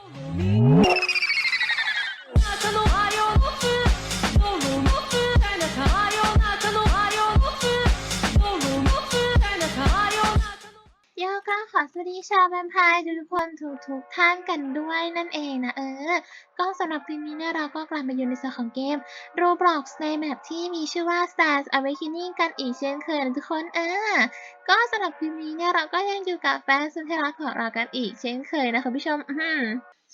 透你 ชาวแวมไพร์ทุกๆคนทุกทุกท่านกันด้วยนั่นเองนะเออ ก็สำหรับคลิปนี้เนี่ยเราก็กลับมาอยู่ในส่วนของเกม Roblox ในแมปที่มีชื่อว่า Stars Awakening กันอีกเช่นเคยนะทุกคนเออ ก็สำหรับคลิปนี้เนี่ยเราก็ยังอยู่กับแฟนสุดที่รักของเรากันอีกเช่นเคยนะคุณผู้ชมอื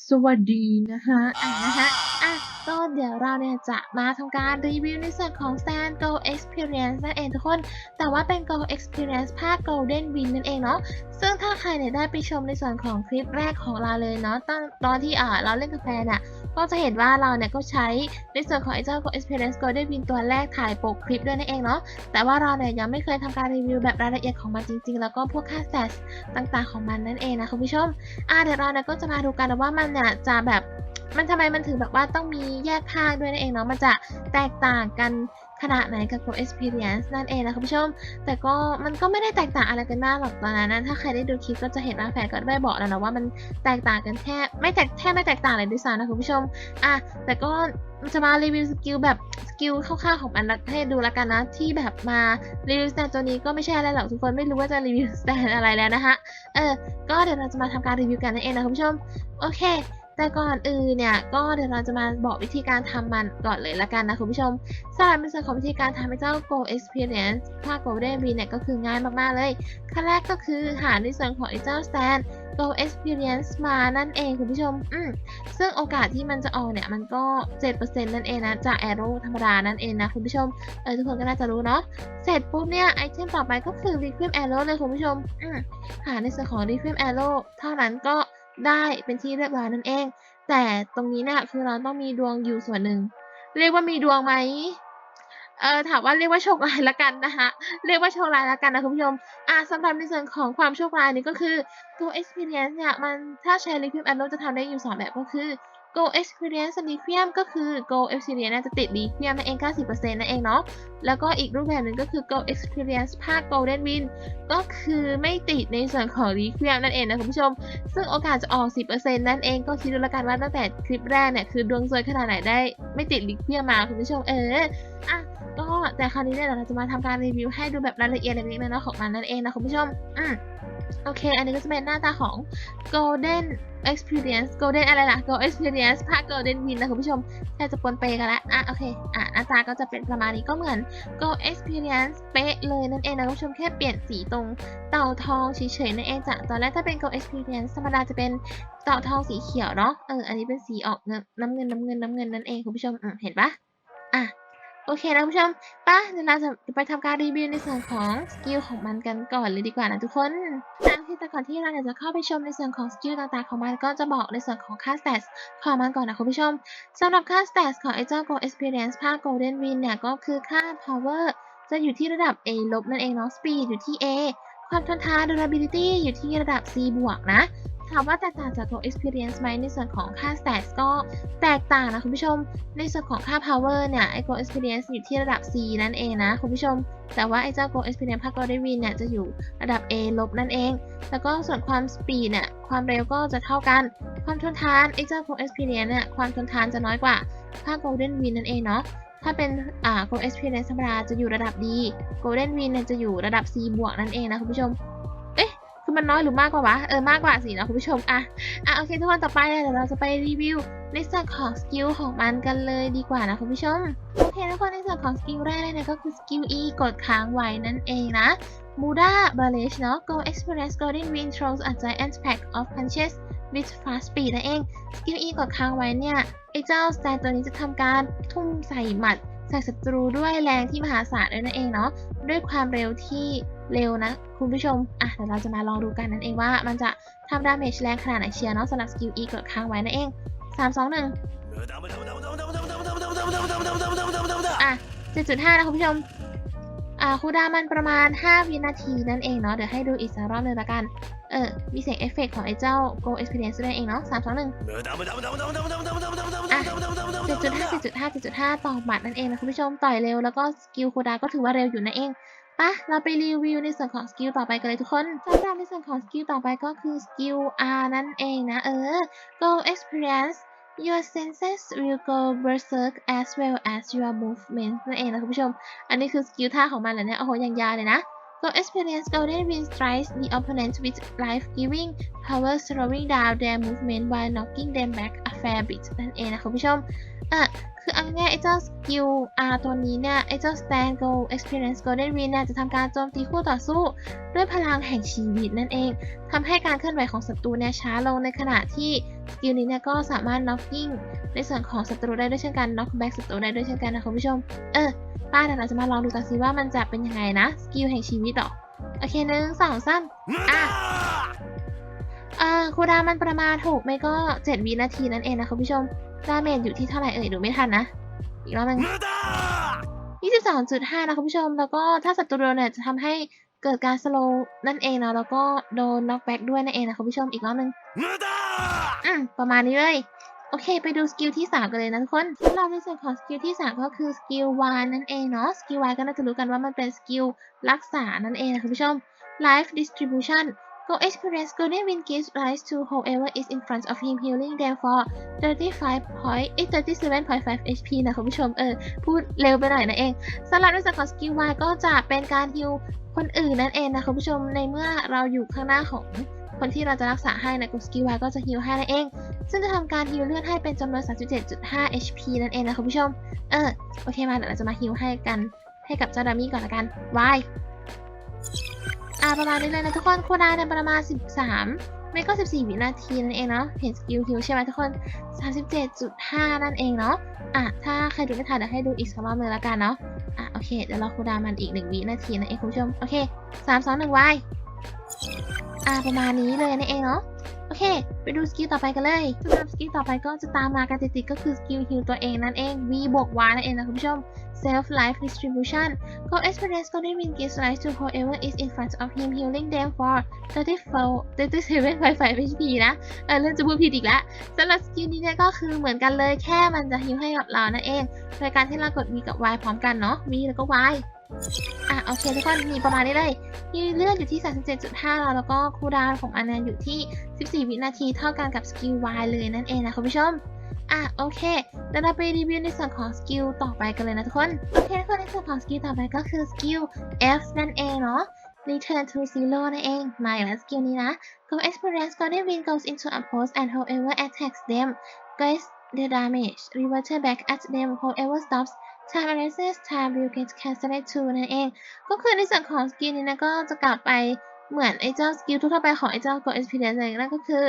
สวัสดีนะคะอะนะคะอะก็เดี๋ยวเราเนี่ยจะมาทำการรีวิวในส่วนของ Stand Go Experience นั่นเองทุกคน แต่ว่าเป็น Go Experience ภาค Golden Win นั่นเองเนาะ ซึ่งถ้าใครเนี่ยได้ไปชมในส่วนของคลิปแรกของเราเลยเนาะตอนตอนที่อ่าเราเล่นกาแฟน่ะ ก็จะเห็นว่าเราเนี่ยก็ใช้ในส่วนของไอเจ้า Go Experience Golden Win ตัวแรกถ่ายปกคลิปด้วยนั่นเองเนาะแต่ว่าเราเนี่ยยังไม่เคยทำการรีวิวแบบรายละเอียดของมันจริง ๆ แล้วก็พวกค่าแซดต่างๆของมันนั่นเองนะคุณผู้ชมอ่าเดี๋ยวเราเนี่ยก็จะมาดูกันว่ามันเนี่ยจะแบบมันทำไมมันถึงแบบว่าต้องมีแยกภาคด้วยนั่นเองเนาะมันจะแตกต่างกันขนาดไหนกับ Go Experience นั่นเองนะคุณผู้ชม แต่ก็มันก็ไม่ได้แตกต่างอะไรกันมากหรอกตอนนั้นถ้าใครได้ดูคลิปก็จะเห็นว่าแฟนก็ได้บอกแล้วนะว่ามันแตกต่างกันแค่ไม่แตกแค่ไม่แตกต่างเลยด้วยซ้ำนะคุณผู้ชมอะแต่ก็จะมารีวิวสกิลแบบสกิลคร่าวๆของมันให้ดูละกันนะ ที่แบบมารีวิวสแตนตัวนี้ก็ไม่ใช่อะไรหรอกทุกคนไม่รู้ว่าจะรีวิวสแตนอะไรแล้วนะคะเออก็เดี๋ยวเราจะมาทำการรีวิวกันนั่นเองนะคุณผู้ชม โอเค แต่ก่อนอื่นเนี่ยก็เดี๋ยวเราจะมาบอกวิธีการทำมันก่อนเลยละกันนะคุณผู้ชมสำหรับในส่วนของวิธีการทำให้เจ้า Go Experience ภาค Golden Win เนี่ยก็คือง่ายมากๆเลยขั้นแรกก็คือหาในส่วนของไอ้เจ้า Stand Go Experience มานั่นเองคุณผู้ชม อืมซึ่งโอกาสที่มันจะออกเนี่ยมันก็ 7%นั่นเองนะ จาก Arrow ธรรมดานั่นเองนะคุณผู้ชม เออทุกคนก็น่าจะรู้เนาะ เสร็จปุ๊บเนี่ยไอเทมต่อไปก็คือ Requiem Arrow เลยคุณผู้ชม อืมหาในส่วนของ Requiem Arrow เท่านั้นก็ ได้เป็นที่เรียบร้อยนั่นเอง แต่ตรงนี้เนี่ยคือเราต้องมีดวงอยู่ส่วนหนึ่ง เรียกว่ามีดวงไหมเออถามว่าเรียกว่าโชคร้ายละกันนะคะเรียกว่าโชคร้ายละกันนะคุณผู้ชมอ่าสำหรับในส่วนของความโชคร้ายนี่ก็คือตัว Experience เนี่ยมันถ้าใช้ Requiem Arrow จะทำได้อยู่ 2 แบบก็คือ Go Experience Requiem ก็คือ Go Experience เนี่ยจะติด Requiem นั่นเอง 90%นั่นเองเนาะ แล้วก็อีกรูปแบบหนึ่งก็คือ Go Experience ภาค Golden Win ก็คือไม่ติดในส่วนของ Requiem นั่นเองนะคุณผู้ชม ซึ่งโอกาสจะออก 10%นั่นเองก็คิดดูแล้วกันว่าตั้งแต่คลิปแรกเนี่ย คือดวงซวยขนาดไหนได้ไม่ติด Requiem มาคุณผู้ชมเอออะก็แต่คราวนี้เนี่ยเดี๋ยวเราจะมาทำการรีวิวให้ดูแบบรายละเอียดเล็กๆน้อยๆของมันนั่นเองนะคุณผู้ชมอืม โอเค อันนี้ก็จะเป็นหน้าตาของ Golden Experience Golden อะไรล่ะ golden experience ภาค Golden Win นะคุณผู้ชมแทบจะปนเปกันล้วอะโอเค อะหน้าตาก็จะเป็นประมาณนี้ก็เหมือน Gold Experience เป๊ะเลยนั่นเองนะคุณผู้ชมแค่เปลี่ยนสีตรงเต่าทองเฉยๆนั่นเองจ้ะตอนแรกถ้าเป็น Gold Experience ธรรมดาจะเป็นเต่าทองสีเขียวเนาะเอออันนี้เป็นสีออกน้ำเงินน้ำเงินน้ำเงินนั่นเองคุณผู้ชมเห็นปะอะ โอเคนะคุณผู้ชมปะเดี๋ยวเราจะไปทำการรีวิวในส่วนของสกิลของมันกันก่อนเลยดีกว่านะทุกคนตามที่แต่ก่อนที่เราจะเข้าไปชมในส่วนของสกิลต่างๆของมันก็จะบอกในส่วนของค่า stats ของมันก่อนนะคุณผู้ชมสำหรับค่า stats ของไอเจ้า Go Experience ภาค Golden Win เนี่ยก็คือค่า power จะอยู่ที่ระดับ A ลบนั่นเองเนาะ speed อยู่ที่ A ความทนทาน durability อยู่ที่ระดับ C บวกนะ ถามว่าแตกต่างจาก Go Experience ไหมในส่วนของค่า stats ก็แตกต่างนะคุณผู้ชม ในส่วนของค่า power เนี่ยไอ Go Experience อยู่ที่ระดับ C นั่นเองนะคุณผู้ชม แต่ว่าไอเจ้า Go Experience ภาค Golden Win เนี่ยจะอยู่ระดับ A ลบนั่นเอง แล้วก็ส่วนความ speed เนี่ยความเร็วก็จะเท่ากัน ความทนทานไอเจ้า Go Experience เนี่ยความทนทานจะน้อยกว่าภาค Golden Win นั่นเองเนาะถ้าเป็นอ่า Go Experience ธรรมดาจะอยู่ระดับ D Golden Win จะอยู่ระดับ C บวกนั่นเองนะคุณผู้ชม มันน้อยหรือมากกว่าวะ เออมากกว่าสินะคุณผู้ชม อะ อะโอเคทุกคนต่อไปเนี่ยเดี๋ยวเราจะไปรีวิวในส่วนของสกิลของมันกันเลยดีกว่านะคุณผู้ชม โอเคทุกคนในส่วนของสกิลแรกเลยนี่ยก็คือสกิล E กดค้างไว้นั่นเองนะ Muda b a l a g e เนาะ Go Experience Golden Wind throws a giant pack of punches with fast speed นั่นเอง สกิล E กดค้างไว้เนี่ยไอ้เจ้าสแตนตัวนี้จะทำการทุ่มใส่หมัดใส่ศัตรูด้วยแรงที่มหาศาลด้วยนั่นเองเนาะด้วยความเร็วที่ เร็วนะ คุณผู้ชม อะเดี๋ยวเราจะมาลองดูกันนั่นเองว่ามันจะทำดาเมจแรงขนาดไหนเชียร์เนาะสำหรับสกิล E กดค้างไว้นั่นเอง3 2 1อะ7.5นะคุณผู้ชม อ่าคูดามันประมาณ 5 วินาทีนั่นเองเนาะเดี๋ยวให้ดูอีกสักรอบหนึ่งละกัน เออ มีเสียงเอฟเฟกต์ของไอ้เจ้า Go Experience ด้วยเองเนาะ3 2 1อะ7.5 7.5 7.5ต่อหมัดนั่นเองนะคุณผู้ชมต่อยเร็วแล้วก็สกิลคูดาก็ถือว่าเร็วอยู่นั่นเอง ปะเราไปรีวิวในส่วนของสกิลต่อไปกันเลยทุกคนสำหรับในส่วนของสกิลต่อไปก็คือสกิล R นั่นเองนะเออ Go experience your senses will go berserk as well as your movement นั่นเองนะคุณผู้ชม อันนี้คือสกิลท่าของมันเหรอเนี่ยโอ้โหอย่างยาวเลยนะ Go experience golden wind strikes the opponent with life-giving power slowing down their movement while knocking them back a fair bit นั่นเองนะคุณผู้ชมอะ คือเอาง่ายไอ้เจ้าสกิล R ตัวนี้เนี่ย ไอ้เจ้า stand go experience golden wind เนี่ยจะทำการโจมตีคู่ต่อสู้ ด้วยพลังแห่งชีวิตนั่นเองทำให้การเคลื่อนไหวของศัตรูเนี่ยช้าลงในขณะที่สกิลนี้เนี่ยก็สามารถ knocking ในส่วนของศัตรูได้ด้วยเช่นกัน knock back ศัตรูได้ด้วยเช่นกันนะคุณผู้ชม เออป้าเดี๋ยวเราจะมาลองดูกันสิว่ามันจะเป็นยังไงนะ สกิลแห่งชีวิตหรอ โอเคหนึ่งสองสามอะ อ่าคูลดาวน์มันประมาณ6ไม่ก็ 7 วินาทีนั่นเองนะคุณผู้ชมดาเมจอยู่ที่เท่าไหร่เอ่ยดูไม่ทันนะ อีกรอบหนึง22.5 นะคุณผู้ชม แล้วก็ถ้าศัตรูโดนเนี่ยจะทำให้เกิดการสโลว์นั่นเองเนาะแล้วก็โดนน็อกแบ็กด้วยนั่นเองนะคุณผู้ชมอีกรอบหนึงอืมประมาณนี้เลยโอเค ไปดูสกิลที่ 3 กันเลยนะทุกคนสำหรับในส่วนของสกิลที่ 3 ก็คือสกิล Y นั่นเองเนาะสกิล Y ก็น่าจะรู้กันว่ามันเป็นสกิลรักษานั่นเองนะคุณผู้ชม Life Distribution Go experience Golden Wind gives rise to whoever is in front of him healing them for 35 point เอ้ย37.5 HP นะคุณผู้ชมเออพูดเร็วไปหน่อยนะเองสำหรับในส่วนของสกิล Y ก็จะเป็นการฮิลคนอื่นนั่นเองนะคุณผู้ชมในเมื่อเราอยู่ข้างหน้าของคนที่เราจะรักษาให้นะกูสกิล Y ก็จะฮิลให้นั่นเอง ซึ่งจะทำการฮิลเลือดให้เป็นจำนวน 37.5 HP นั่นเองนะคุณผู้ชม เออ โอเคมาเดี๋ยวเราจะมาฮิลให้กันให้กับเจ้าดามี่ก่อนละกัน Y อ่าประมาณนี้เลยนะทุกคนโคดาเนี่ยประมาณ 13 ไม่ก็ 14 วินาทีนั่นเองเนาะเห็นสกิลฮิลใช่ไหมทุกคน 37.5 นั่นเอง เนาะอะถ้าใครดูไม่ทันเดี๋ยวให้ดูอีกสักรอบนึงแล้วกันเนาะอะโอเคเดี๋ยวเราโคดามันอีก 1 วินาทีนั่นเองคุณผู้ชมโอเค 3 2 1 Y อะประมาณนี้เลยนั่นเองเนาะโอเค ไปดูสกิลต่อไปกันเลยสำหรับสกิลต่อไปก็จะตามมากันติดๆก็คือสกิลฮิลตัวเองนั่นเอง V บวก Y นั่นเองนะคุณผู้ชม Self Life Distribution Go experience Godwin gives rise to whoever is in front of him healing them for 34 37.5 HP นะ เออเริ่มจะพูดผิดอีกแล้วสำหรับสกิลนี้เนี่ยก็คือเหมือนกันเลยแค่มันจะฮิลให้กับเรานั่นเอง โดยการที่เรากด V กับ Y พร้อมกันเนาะ V แล้วก็ Y อะโอเคทุกคนมีประมาณนี้เลย มีเลือดอยู่ที่ 37.5แล้วแล้วก็คูดาวของอันนันอยู่ที่ 14 วินาทีเท่ากันกับสกิล Y เลยนั่นเองนะคุณผู้ชม อะโอเคเดี๋ยวเราไปรีวิวในส่วนของสกิลต่อไปกันเลยนะทุกคน โอเคทุกคนในส่วนของสกิลต่อไปก็คือสกิล F นั่นเองเนาะ Return to Zero นั่นเองมาอีกแล้วสกิลนี้นะ Go experience Golden Wind goes into a post and whoever attacks them gets the damage reverted back at them whoever stops time erases time will get cancelled too นั่นเอง ก็คือในส่วนของสกิลนี้นะก็จะกลับไปเหมือนไอ้เจ้าสกิลทั่วไปของไอ้เจ้า Go experience นั่นก็คือ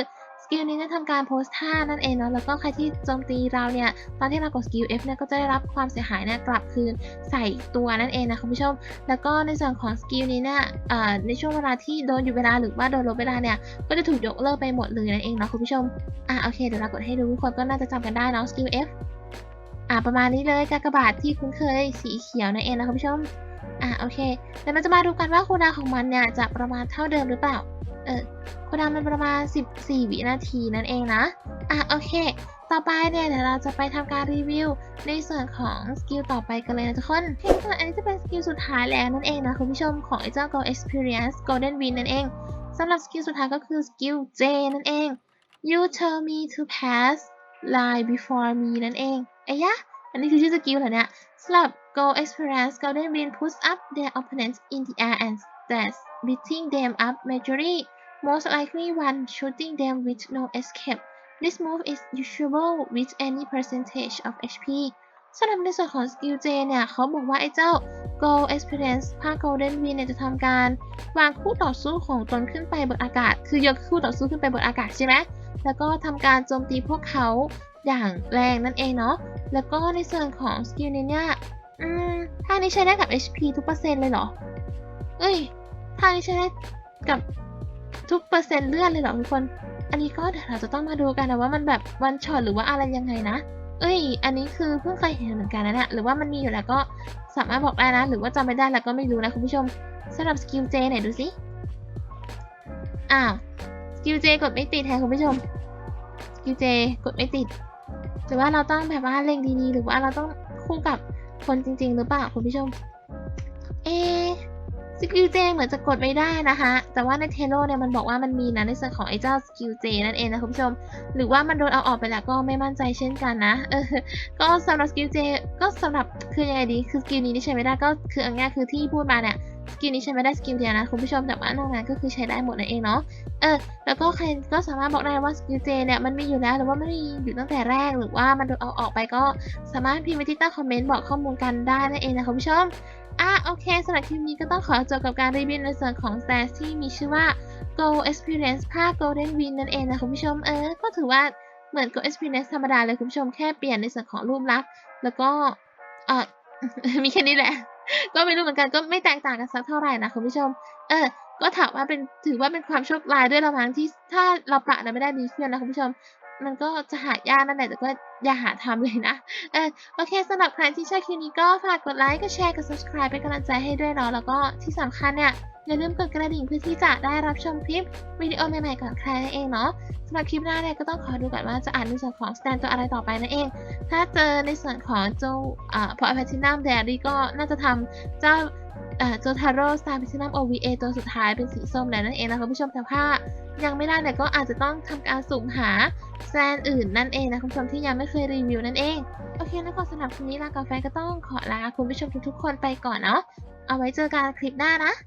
สกิลนี้จะทำการโพสท่านั่นเองเนาะแล้วก็ใครที่โจมตีเราเนี่ยตอนที่เรากดสกิล F เนี่ยก็จะได้รับความเสียหายเนี่ยกลับคืนใส่ตัวนั่นเองนะคุณผู้ชม แล้วก็ในส่วนของสกิลนี้เนี่ยอ่อในช่วงเวลาที่โดนอยู่เวลาหรือว่าโดนลบเวลาเนี่ยก็จะถูกยกเลิกไปหมดเลยนั่นเองเนาะคุณผู้ชมอะโอเคเดี๋ยวเรากดให้ดูทุกคนก็น่าจะจำกันได้เนาะสกิล F อะประมาณนี้เลยกากบาทที่คุ้นเคยสีเขียวนั่นเองนะคุณผู้ชมอะโอเคเดี๋ยวเราจะมาดูกันว่าคูลดาวของมันเนี่ยจะประมาณเท่าเดิมหรือเปล่า เออคูดาวมันประมาณ 14 วินาทีนั่นเองนะ อะโอเค ต่อไปเนี่ยเดี๋ยวเราจะไปทำการรีวิว ในส่วนของสกิลต่อไปกันเลยนะทุกคนเทุกคนอันนี้จะเป็นสกิลสุดท้ายแล้วนั่นเองนะคุณผู้ชมของไอ้เจ้า Go Experience Golden Win นั่นเองสำหรับสกิลสุดท้ายก็คือสกิล J นั่นเอง You tell me to pass lie before me นั่นเองไอ้ยะ อันนี้คือชื่อสกิลเหรอเนี่ยสำหรับ Go Experience Golden Win push up their opponents in the air and starts beating them up majorly most likely one shooting them with no escape This move is usable with any percentage of HP สำหรับในส่วนของสกิล J เนี่ยเขาบอกว่าไอ้เจ้า Gold Experience ภาค Golden Win เนี่ยจะทำการ วางคู่ต่อสู้ของตนขึ้นไปบนอากาศ คือยกคู่ต่อสู้ขึ้นไปบนอากาศใช่ไหมแล้วก็ทำการโจมตีพวกเขาอย่างแรงนั่นเองเนาะ แล้วก็ในส่วนของสกิลนี้เนี่ยอืมท่านี้ใช้ได้กับ HP ทุกเปอร์เซ็นต์เลยเหรอ เอ้ยท่านี้ใช้ได้กับ ทุกเปอร์เซ็นต์เลือดเลยเหรอทุกคน อันนี้ก็เดี๋ยวเราจะต้องมาดูกันนะว่ามันแบบวันช็อตหรือว่าอะไรยังไงนะ เอ้ย อันนี้คือเพิ่งเคยเห็นเหมือนกันนะเนี่ยหรือว่ามันมีอยู่แล้วก็สามารถบอกได้นะ หรือว่าจำไม่ได้แล้วก็ไม่รู้นะคุณผู้ชมสำหรับสกิลเจไหนดูสิ อ้าวสกิลเจกดไม่ติดแฮะคุณผู้ชมสกิลเจกดไม่ติด หรือว่าเราต้องแบบว่าเล็งดีๆ หรือว่าเราต้องคู่กับคนจริง ๆ หรือเปล่าคุณผู้ชม เอะ สกิลเจเหมือนจะกดไม่ได้นะคะแต่ว่าในเทโลเนี่ยมันบอกว่ามันมีนะในส่วนของไอ้เจ้าสกิลเจนั่นเองนะคุณผู้ชม หรือว่ามันโดนเอาออกไปแล้วก็ไม่มั่นใจเช่นกันนะ เออ ก็สำหรับสกิลเจก็สำหรับคือยังไงดี คือสกิลนี้ที่ใช้ไม่ได้ก็คืออาง่ายคือที่พูดมาเนี่ยสกิลนี้ใช้ไม่ได้สกิลเดียวนะคุณผู้ชมแต่ว่านอกนั้นก็คือใช้ได้หมดนั่นเองเนาะ เออ แล้วก็ใครก็สามารถบอกได้ว่าสกิลเจเนี่ยมันมีอยู่แล้วหรือว่าไม่มีอยู่ตั้งแต่แรกหรือว่ามันโดนเอาออกไปก็สามารถพิมพ์ไว้ที่ใต้คอมเมนต์บอกข้อมูลกันได้นั่นเองนะคุณผู้ชม อะโอเคสำหรับคลิปนี้ก็ต้องขอจบกับการรีวิวในส่วนของ s t a s ที่มีชื่อว่า Go Experience ภาค Golden Win นั่นเองนะคุณผู้ชมเออ ก็ถือว่าเหมือน Go Experience ธรรมดาเลยคุณผู้ชมแค่เปลี่ยนในส่วนของรูปลักษณ์แล้วก็เออมีแค่นี้แหละ ก็ไม่รู้เหมือนกันก็ไม่แตกต่างกันสักเท่าไหร่นะคุณผู้ชม เออ ก็ถามว่าเป็นถือว่าเป็นความโชคร้ายด้วยละมั้งที่ถ้าเราปะนะไม่ได้ดีขึ้นนะคุณผู้ชม มันก็จะหายากนั่นแหละแต่ก็อย่าหาทำเลยนะ เออโอเคสำหรับใครที่ชอบคลิปนี้ก็ฝากกดไลค์ กดแชร์ กด subscribe เป็นกำลังใจให้ด้วยเนาะ แล้วก็ที่สำคัญเนี่ย อย่าลืมกดกระดิ่งเพื่อที่จะได้รับชมคลิปวิดีโอใหม่ๆก่อนใครนั่นเองเนาะสำหรับคลิปหน้าเนี่ยก็ต้องขอดูก่อนว่าจะอ่านในส่วนของสแตนตัวอะไรต่อไปนั่นเอง ถ้าเจอในส่วนของเจ้าอ่าพอแพทินัมเดรี่ก็น่าจะทำเจ้า อ่าโจทาโร่สตาร์พิชนัม OVA ตัวสุดท้ายเป็นสีส้มแล้วนั่นเองนะคะคุณผู้ชมแต่ผ้ายังไม่ได้เนี่ยก็อาจจะต้องทำการสุ่มหาแซนอื่นนั่นเองนะคุณผู้ชมที่ยังไม่เคยรีวิวนั่นเอง โอเคแล้วก็สำหรับคลิปนี้ลากาแฟก็ต้องขอลาคุณผู้ชมทุกๆคนไปก่อนเนาะเอาไว้เจอกันคลิปหน้านะ